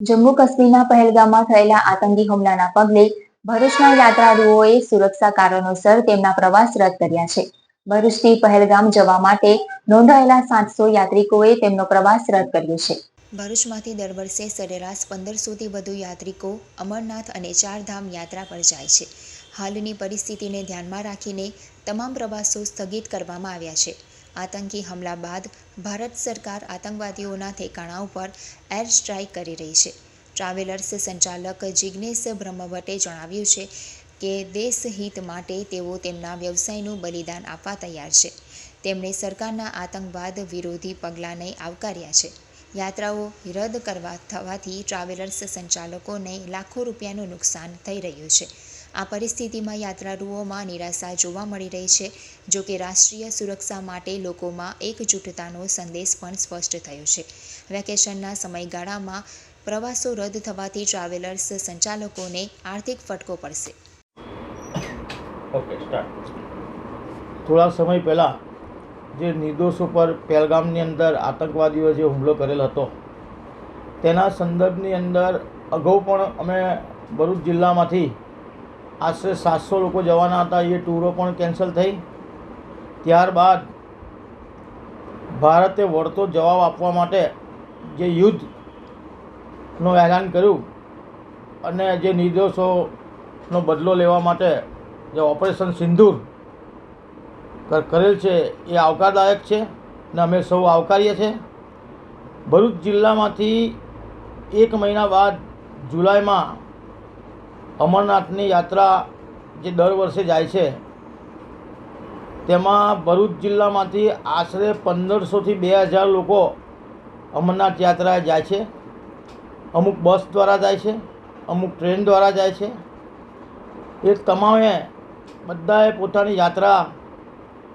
જમ્મુ કાશ્મીરના પહેલગામમાં થયેલા આતંકી હુમલાના પગલે ભરૂચના યાત્રાળુઓએ સુરક્ષા કારણોસર તેમના પ્રવાસ રદ કર્યા છે. ભરૂચથી પહેલગામ જવા માટે નોંધાયેલા સાતસો યાત્રિકોએ તેમનો પ્રવાસ રદ કર્યો છે. ભરૂચમાંથી દર વર્ષે સરેરાશ પંદરસોથી વધુ યાત્રિકો અમરનાથ અને ચારધામ યાત્રા પર જાય છે. હાલની પરિસ્થિતિને ધ્યાનમાં રાખીને તમામ પ્રવાસો સ્થગિત કરવામાં આવ્યા છે. આતંકી હુમલા બાદ ભારત સરકાર આતંકવાદીઓના ઠેકાણા ઉપર એર સ્ટ્રાઇક કરી રહી છે. ટ્રાવેલર્સ સંચાલક જિગ્નેશ બ્રહ્મભટ્ટે જણાવ્યું છે કે દેશહિત માટે તેઓ તેમના વ્યવસાયનું બલિદાન આપવા તૈયાર છે. તેમણે સરકારના આતંકવાદ વિરોધી પગલાંને આવકાર્યા છે. યાત્રાઓ રદ કરવા થવાથી ટ્રાવેલર્સ સંચાલકોને લાખો રૂપિયાનું નુકસાન થઈ રહ્યું છે. આ પરિસ્થિતિમાં યાત્રાળુઓમાં નિરાશા જોવા મળી રહી છે, જો કે રાષ્ટ્રીય સુરક્ષા માટે લોકોમાં એકજૂટતાનો સંદેશ પણ સ્પષ્ટ થયો છે. વેકેશનના સમયગાળામાં પ્રવાસો રદ થવાથી ટ્રાવેલર્સ સંચાલકોને આર્થિક ફટકો પડશે. ઓકે થોડા સમય પહેલાં જે નિર્દોષ ઉપર પહેલગામની અંદર આતંકવાદીઓ જે હુમલો કરેલ હતો, તેના સંદર્ભની અંદર અગાઉ પણ અમે ભરૂચ જિલ્લામાંથી આશરે સાતસો લોકો જવાના હતા. એ ટૂરો પણ કેન્સલ થઈ. ત્યારબાદ ભારતે વળતો જવાબ આપવા માટે જે યુદ્ધનું એલાન કર્યું અને જે નિર્દોષોનો બદલો લેવા માટે જે ઓપરેશન સિંદૂર કરેલ છે, એ આવકારદાયક છે ને અમે સૌ આવકારીએ છીએ. ભરૂચ જિલ્લામાંથી એક મહિના બાદ જુલાઈમાં અમરનાથની યાત્રા જે દર વર્ષે જાય છે, તેમાં ભરૂચ જિલ્લામાંથી આશરે પંદરસોથી બે હજાર લોકો અમરનાથ યાત્રાએ જાય છે. અમુક બસ દ્વારા જાય છે, અમુક ટ્રેન દ્વારા જાય છે. એ તમામે બધાએ પોતાની યાત્રા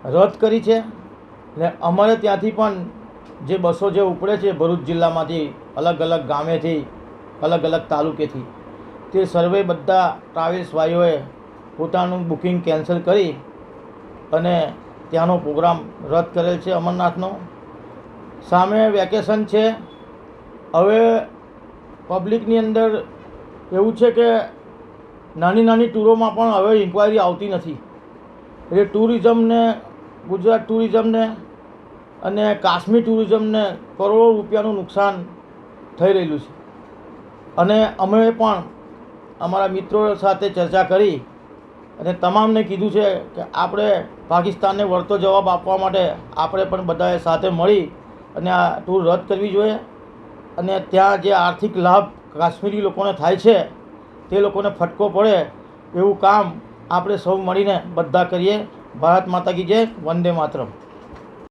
રદ કરી છે ને અમારે ત્યાંથી પણ જે બસો જે ઉપડે છે ભરૂચ જિલ્લામાંથી અલગ અલગ ગામેથી, અલગ અલગ તાલુકેથી તે સર્વે બધા ટ્રાવેલ્સ ભાઈઓએ પોતાનું બુકિંગ કેન્સલ કરી અને ત્યાંનો પ્રોગ્રામ રદ કરેલ છે અમરનાથનો. સામે વેકેશન છે. હવે પબ્લિકની અંદર એવું છે કે નાની નાની ટૂરોમાં પણ હવે ઇન્ક્વાયરી આવતી નથી. એટલે ટુરિઝમને, ગુજરાત ટુરિઝમને અને કાશ્મીર ટુરિઝમને કરોડો રૂપિયાનું નુકસાન થઈ રહેલું છે. અને અમે પણ અમારા મિત્રો સાથે ચર્ચા કરી અને તમામને કીધું છે કે આપણે પાકિસ્તાનને વળતો જવાબ આપવા માટે આપણે પણ બધાએ સાથે મળી અને આ ટૂર રદ કરવી જોઈએ. અને ત્યાં જે આર્થિક લાભ કાશ્મીરી લોકોને થાય છે, તે લોકોને ફટકો પડે એવું કામ આપણે સૌ મળીને બધા કરીએ. ભારત માતા કી જય, વંદે માતરમ.